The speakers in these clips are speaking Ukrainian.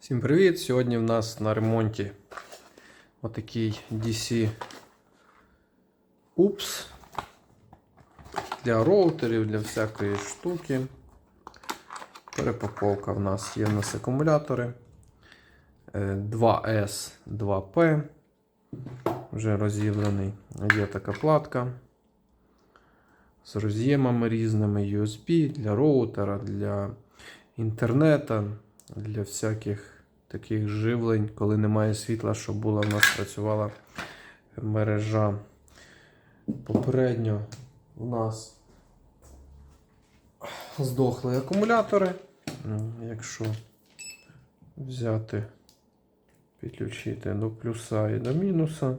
Всім привіт! Сьогодні в нас на ремонті отакий DC UPS для роутерів, для всякої штуки. Перепаковка в нас є в нас акумулятори е, 2S, 2P. Вже розібраний. Є така платка з роз'ємами різними USB для роутера, для інтернету, для всяких таких живлень, коли немає світла, щоб була в нас працювала мережа. Попередньо у нас здохли акумулятори. Ну, Якщо взяти, підключити до плюса і до мінуса,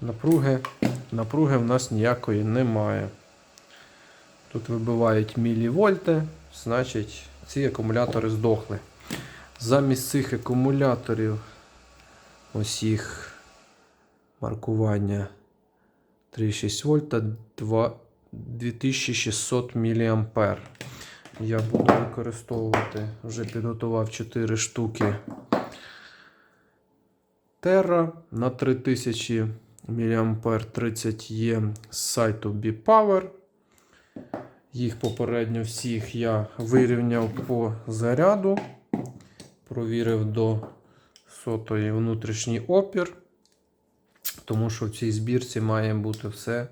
напруги, напруги в нас ніякої немає. Тут вибивають мілівольти, значить ці акумулятори здохли. Замість цих акумуляторів ось їх маркування 3,6 вольта 2 2600 мА. Я буду використовувати, вже підготував 4 штуки Terra на 3000 мА 30 є з сайту BPower. Їх попередньо всіх я вирівняв по заряду, провірив до сотої внутрішній опір, тому що в цій збірці має бути все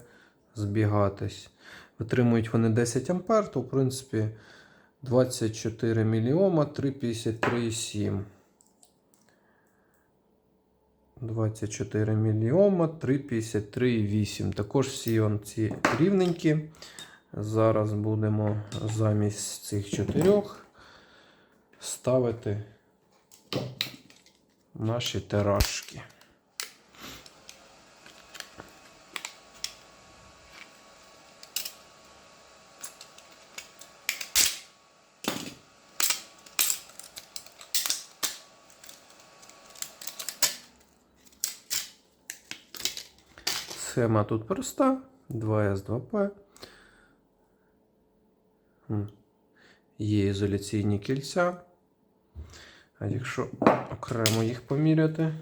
збігатись. Витримують вони 10 А, то в принципі 24 мільйома 353,7. 24 мільйома 353,8. Також всі ці рівненькі. Зараз будемо замість цих чотирьох ставити наші терашки. Схема тут проста. 2С, 2П. М. Є ізоляційні кільця. А якщо окремо їх поміряти,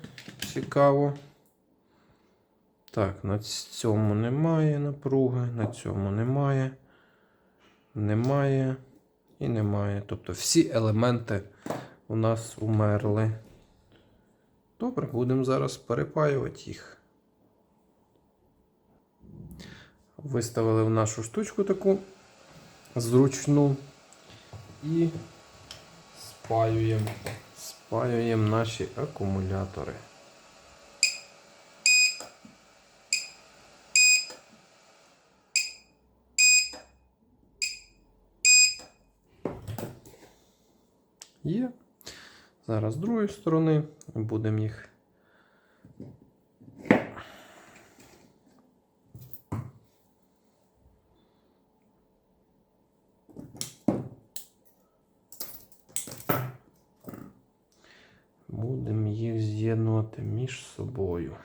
цікаво. Так, на цьому немає напруги, на цьому немає, немає і немає. Тобто всі елементи у нас умерли. Добре, будемо зараз перепаювати їх. Виставили в нашу штучку таку зручну і спаюємо, спаюємо наші акумулятори. Є. Зараз з другої сторони будемо їх Будемо їх з'єднувати між собою.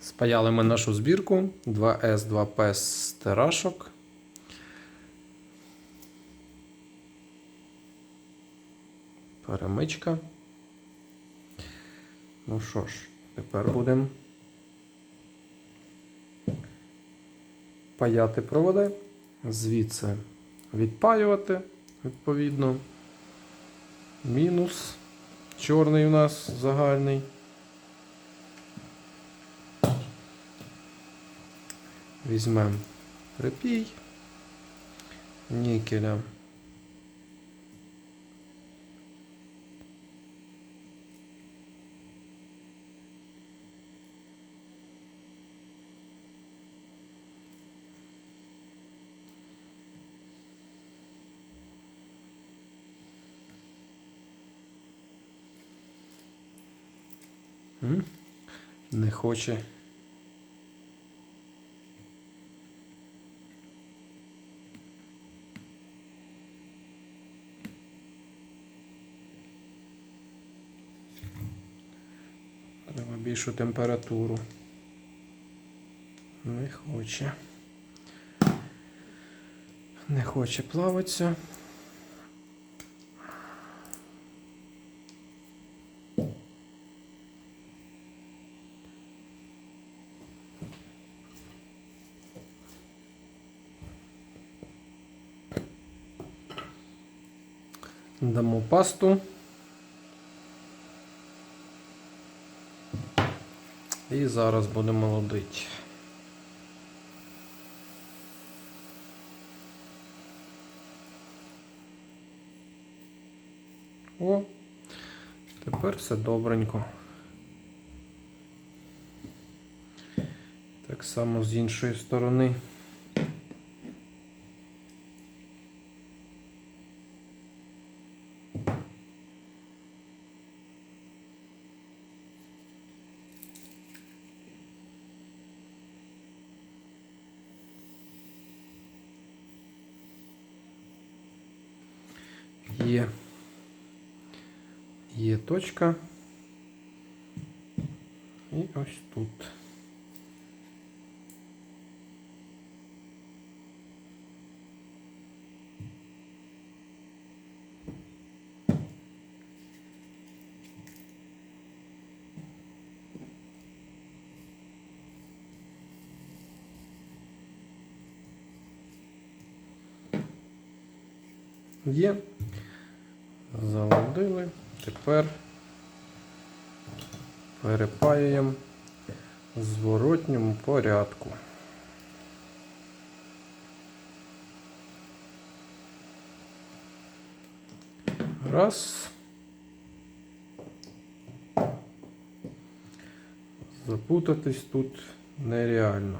Спаяли ми нашу збірку 2С, 2П з. Перемичка. Ну що ж, тепер будемо паяти проводи, звідси відпаювати, відповідно. Мінус. Чорний у нас загальний. Візьмемо припій нікеля. Не хоче. Треба більшу температуру. Не хоче. Не хоче плаватися. Дамо пасту. І зараз будемо молодити. О, тепер все добренько. Так само з іншої сторони. Точка. І ось тут. Є. Заводили. Тепер перепаюємо в зворотньому порядку. Раз. Запутатись тут нереально.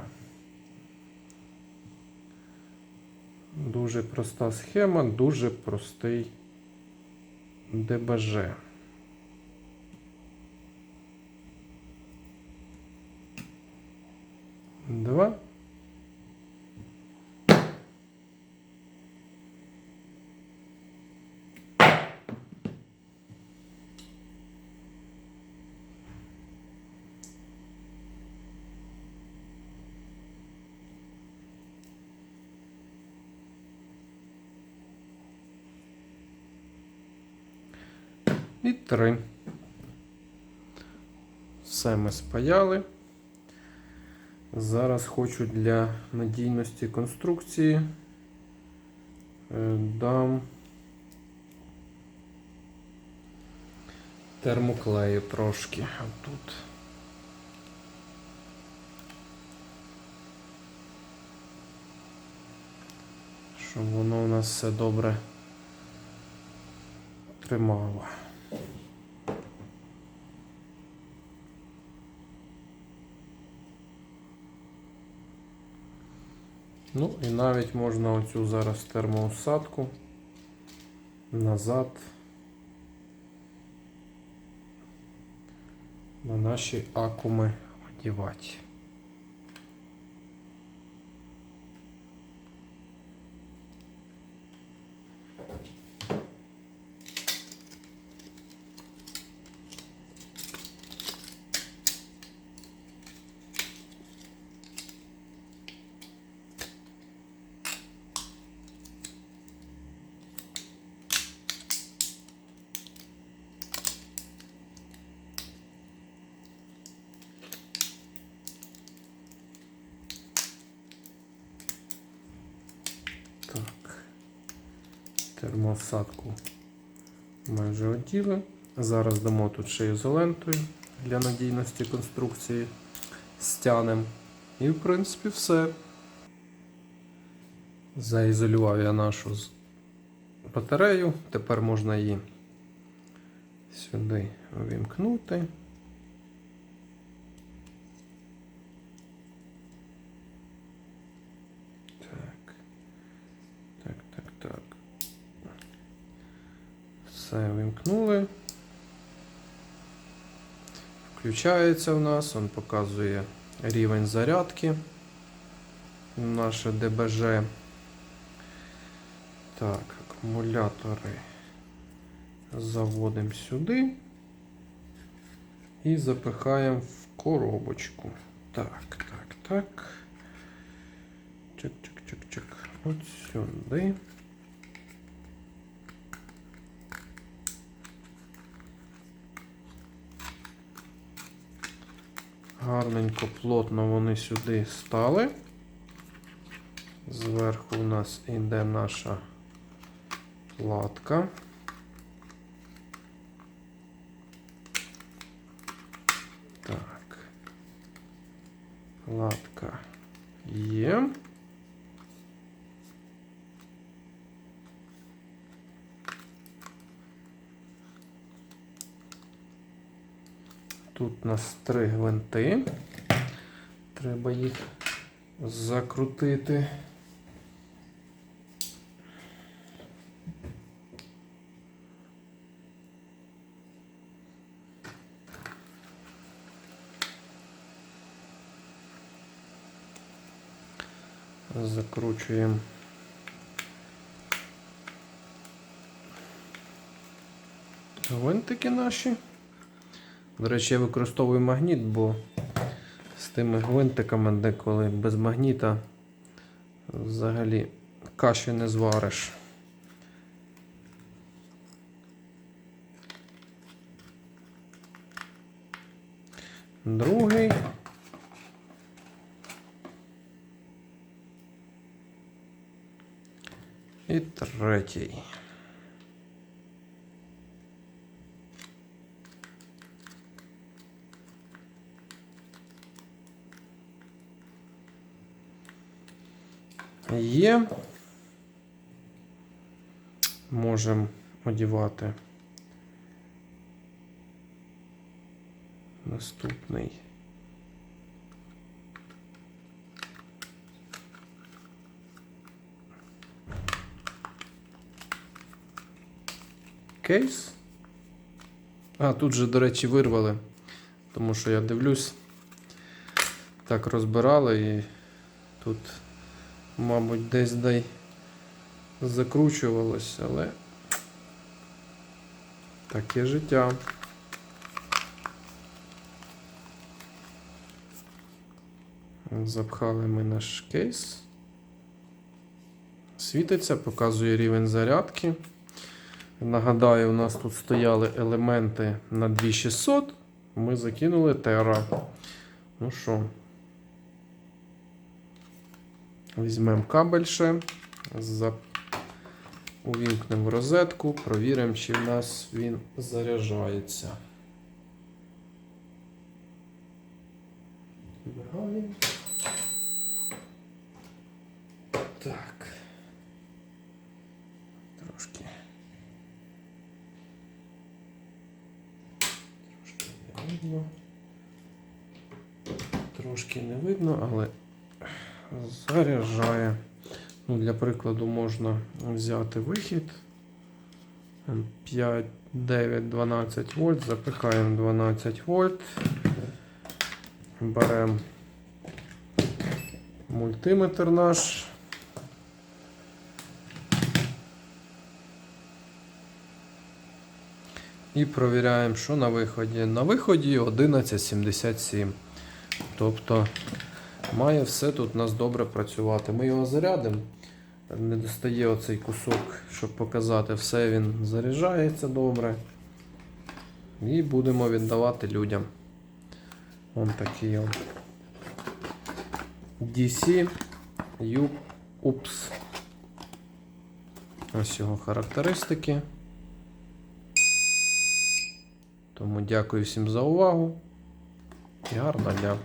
Дуже проста схема, дуже простий ДБЖ. Два. І три. Все ми спаяли. Зараз хочу для надійності конструкції е, дам термоклею трошки отут. Щоб воно у нас все добре тримало. Ну і навіть можна оцю зараз термоусадку назад на наші акуми одівати. Так. Термосадку майже оділи. Зараз дамо тут ще ізолентою для надійності конструкції. Стянем. І, в принципі, все. Заізолював я нашу батарею. Тепер можна її сюди увімкнути. Так. Так, так, так. Все вимкнули. Включається у нас, він показує рівень зарядки. Наше ДБЖ. Так, акумулятори заводимо сюди. І запихаємо в коробочку. Так, так, так. Чик-чик-чик-чик. От сюди. Гарненько, плотно вони сюди стали. Зверху у нас йде наша платка. Так. Платка є. Тут у нас три гвинти. Треба їх закрутити. Закручуємо. Гвинтики наші. До речі, я використовую магніт, бо з тими гвинтиками деколи без магніта взагалі каші не звариш. Другий. І третій. Є. Можемо одівати наступний. Кейс. А, тут же, до речі, вирвали, тому що я дивлюсь, так розбирали і тут мабуть, десь дай закручувалось, але таке життя. Запхали ми наш кейс. Світиться, показує рівень зарядки. Нагадаю, у нас тут стояли елементи на 2600. Ми закинули Terra. Ну що, Візьмемо кабель ще, увімкнемо розетку, провіримо, чи в нас він заряджається. Мигає. Так. Трошки. Трошки не видно. Трошки не видно, але заряджає. Ну, Для прикладу можна взяти вихід 5, 9, 12 вольт, запихаємо 12 вольт, беремо мультиметр наш. І провіряємо, що на виході. На виході 1177. Тобто Має все тут у нас добре працювати. Ми його зарядимо. Не достає оцей кусок, щоб показати, все він заряджається добре. І будемо віддавати людям. Ось такий он. DC UPS. Ось його характеристики. Тому дякую всім за увагу і гарного дня!